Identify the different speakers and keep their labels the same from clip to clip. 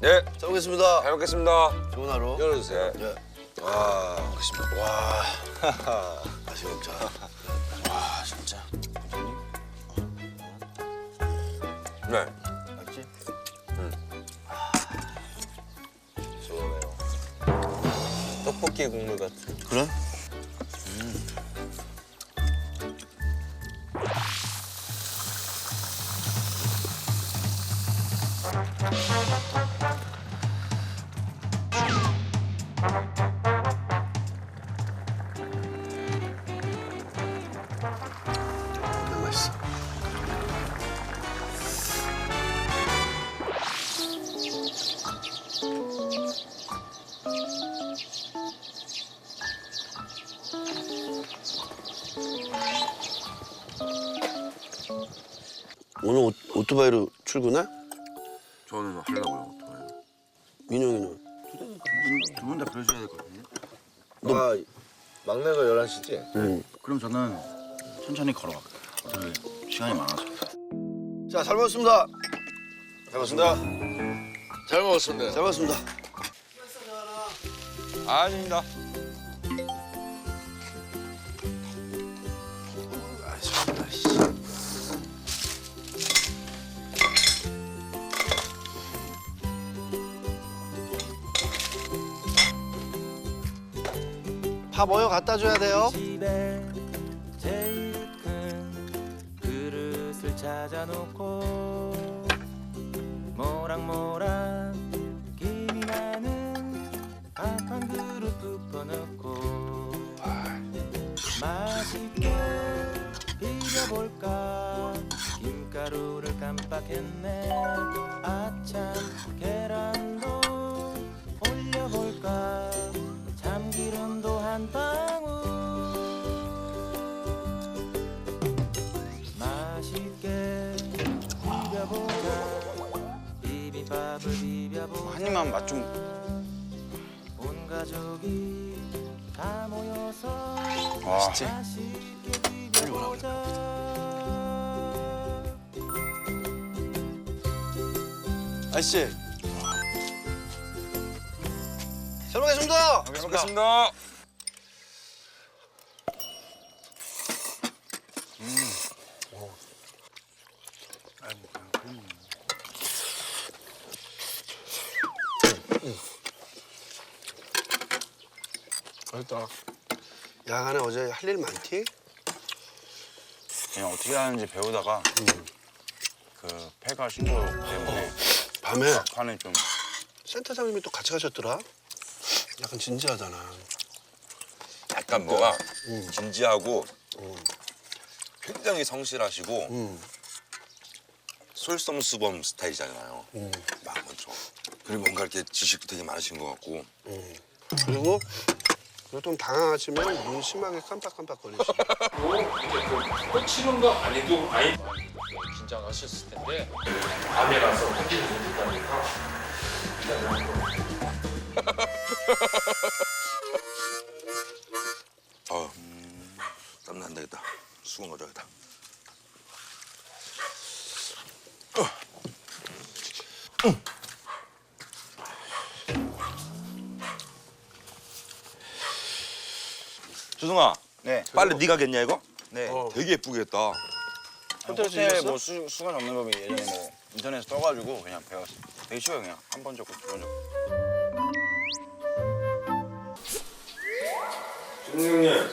Speaker 1: 네,
Speaker 2: 잘 먹겠습니다.
Speaker 1: 잘 먹겠습니다.
Speaker 2: 좋은 하루.
Speaker 1: 열어주세요.
Speaker 2: 예.
Speaker 1: 와,
Speaker 2: 먹겠습니다. 와. 맛있게 먹자. 와, 진짜.
Speaker 1: 네.
Speaker 2: 맞지?
Speaker 1: 시원해요. 떡볶이 국물 같은.
Speaker 2: 그래? 오늘 오, 오토바이로 출근해?
Speaker 1: 저는 하려고요. 오토바이.
Speaker 2: 민영이는?
Speaker 3: 두 분다 그러셔야 될 것 같은데.
Speaker 1: 아, 막내가 11시지?
Speaker 2: 응.
Speaker 3: 그럼 저는 천천히 걸어갈게요. 어차피 시간이 많아서.
Speaker 2: 자, 잘 먹었습니다.
Speaker 1: 잘 먹습니다. 잘 먹었습니다.
Speaker 2: 잘 먹었습니다.
Speaker 1: 아닙니다.
Speaker 2: 밥 어여 갖다 줘야 돼요.
Speaker 4: 집에 제일 큰 그릇을 찾아놓고 모락모락 김이 나는 밥 한 그릇 붓어놓고 맛있게 비벼볼까? 김가루를 깜빡했네. 아참 계란도 올려볼까 한 방울 맛있게 비벼보자 비빔밥을 비벼보자
Speaker 3: 한 입만 맛 좀.
Speaker 4: 온 가족이 다 모여서
Speaker 3: 와.
Speaker 4: 맛있게 비벼보자
Speaker 2: 아저씨. 잘 먹겠습니다.
Speaker 1: 잘 먹겠습니다.
Speaker 2: 맛있다. 야간에 어제 할 일 많지?
Speaker 3: 그냥 어떻게 하는지 배우다가 그 폐가 신고 때문에
Speaker 2: 밤에
Speaker 3: 막판에 좀
Speaker 2: 센터장님이 또 같이 가셨더라. 약간 진지하잖아.
Speaker 1: 약간 뭐가
Speaker 2: 음.
Speaker 1: 진지하고 굉장히 성실하시고
Speaker 2: 음.
Speaker 1: 솔선수범 스타일이잖아요.
Speaker 2: 음.
Speaker 1: 막 그렇죠. 그리고 뭔가 이렇게 지식도 되게 많으신 것 같고
Speaker 2: 그리고 그리고 좀 당황하시면 눈 심하게 깜빡깜빡 거리시.
Speaker 5: 꽂히는 거 아니도 아니 긴장하셨을 텐데 밤에 가서 못했다니까
Speaker 1: 어, 땀나 안 되겠다. 수건 가져야겠다. 주승아,
Speaker 3: 네.
Speaker 1: 빨리 네가 겠냐 이거?
Speaker 3: 네.
Speaker 2: 어.
Speaker 1: 되게 예쁘게 했다.
Speaker 2: 호텔?
Speaker 3: 뭐 수, 수건 없는 법이 예전에 뭐 인터넷에서 떠가지고 그냥 배웠어. 되게 쉬워요 그냥 한 번 적고 두 번 적고.
Speaker 1: 형님,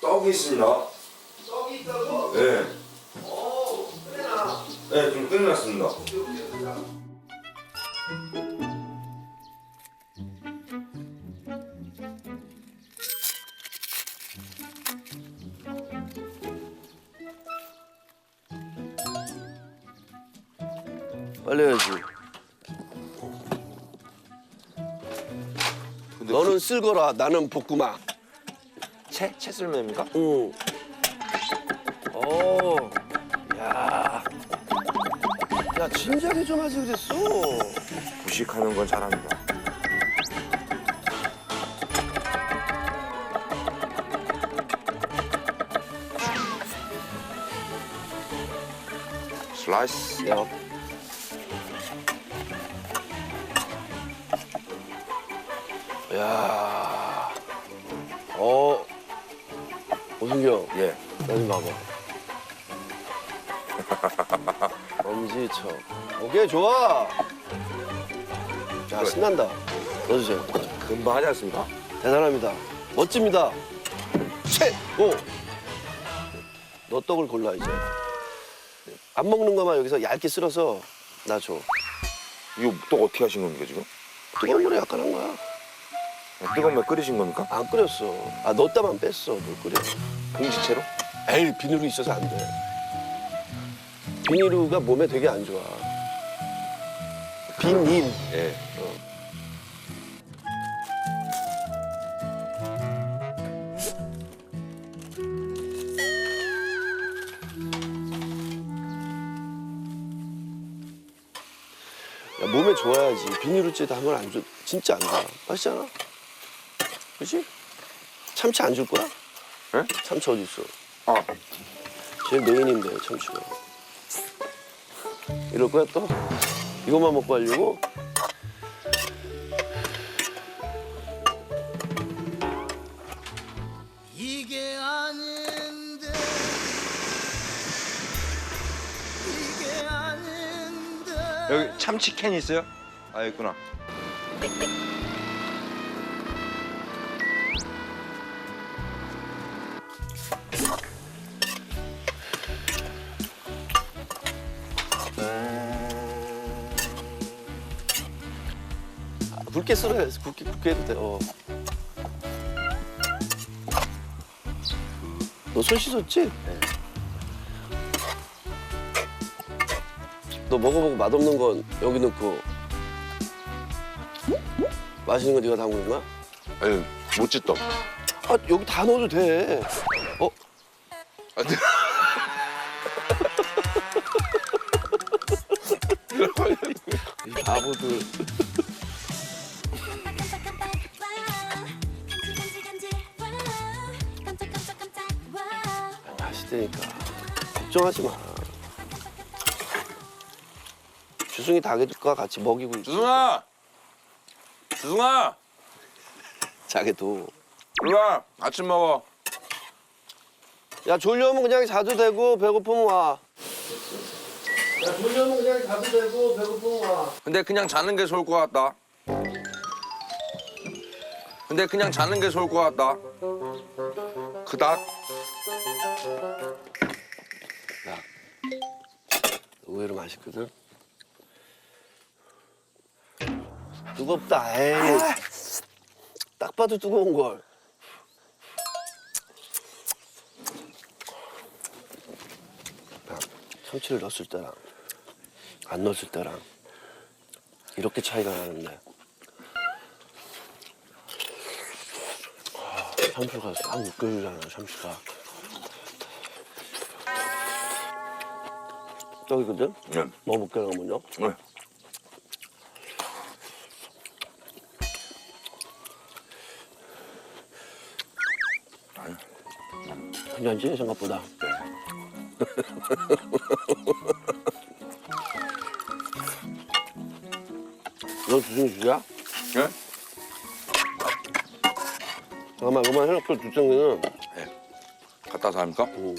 Speaker 1: 떡이 있습니다.
Speaker 2: 떡이 있다고?
Speaker 1: 네.
Speaker 2: 어, 그래나.
Speaker 1: 네, 좀 끝났습니다.
Speaker 2: 빨리 해야지. 너는 쓸거라, 나는 볶음아.
Speaker 1: 채? 채썰매입니까?
Speaker 2: 응. 오, 야. 야, 진작에 좀 하지 그랬어.
Speaker 1: 부식하는 건 잘합니다. 슬라이스.
Speaker 2: 야, 야. 어. 오승경.
Speaker 1: 예.
Speaker 2: 나좀 봐봐. 엄지척. 오케이, 좋아. 야, 신난다. 넣어주세요.
Speaker 1: 금방 하지 않습니까?
Speaker 2: 대단합니다. 멋집니다. 최고! 너 떡을 골라, 이제. 안 먹는 것만 여기서 얇게 쓸어서 나 줘.
Speaker 1: 이거 또 어떻게 하신 겁니까 지금?
Speaker 2: 뜨거운 물에 약간 한 거야.
Speaker 1: 뜨거운 물 끓이신 겁니까?
Speaker 2: 안 끓였어. 아, 넣었다만 뺐어. 물 끓여.
Speaker 1: 봉지채로?
Speaker 2: 에이, 비누로 있어서 안 돼. 비누가 몸에 되게 안 좋아. 비닐.
Speaker 1: 예.
Speaker 2: 야, 몸에 좋아야지. 비닐우찌도 한번 안 줘. 진짜 안 좋아. 맛있잖아. 그렇지? 참치 안 줄 거야?
Speaker 1: 예?
Speaker 2: 참치 어디 있어?
Speaker 1: 아.
Speaker 2: 제일 메인인데 참치가. 이럴 거야 또? 이것만 먹고 하려고?
Speaker 4: 이게 아닌데 이게 아닌데
Speaker 3: 여기 참치 캔 있어요? 아 있구나.
Speaker 2: 굵게 썰어야 돼. 굵게, 굵게 해도 돼. 어. 너 손 씻었지? 너 먹어보고 맛없는 건 여기 넣고 맛있는 건 네가 담그는 거야?
Speaker 1: 아유 못짓떡.
Speaker 2: 아 여기 다 넣어도 돼. 어?
Speaker 1: 아, 네.
Speaker 2: 이 바보들. 있다니까. 걱정하지 마. 주승이 닭과 같이 먹이고 있어.
Speaker 1: 주승아. 주승아.
Speaker 2: 자기도.
Speaker 1: 일로 와. 아침 먹어.
Speaker 2: 야 졸려면 그냥 자도 되고 배고프면 와. 야 졸려면 그냥 자도 되고 배고프면 와.
Speaker 1: 근데 그냥 자는 게 좋을 것 같다. 근데 그냥 자는 게 좋을 것 같다. 그닥.
Speaker 2: 의외로 맛있거든. 뜨겁다. 에이. 딱 봐도 뜨거운 걸. 야, 참치를 넣었을 때랑 안 넣었을 때랑 이렇게 차이가 나는데. 아, 참치가 싹 느껴지잖아, 참치가. 떡이거든?
Speaker 1: 네.
Speaker 2: 먹어볼게, 나 먼저.
Speaker 1: 네.
Speaker 2: 괜찮지, 생각보다? 너 주승이 주야?
Speaker 1: 예?
Speaker 2: 잠깐만, 이거만 해놓고 주승이는
Speaker 1: 갖다 사 합니까?
Speaker 2: 음,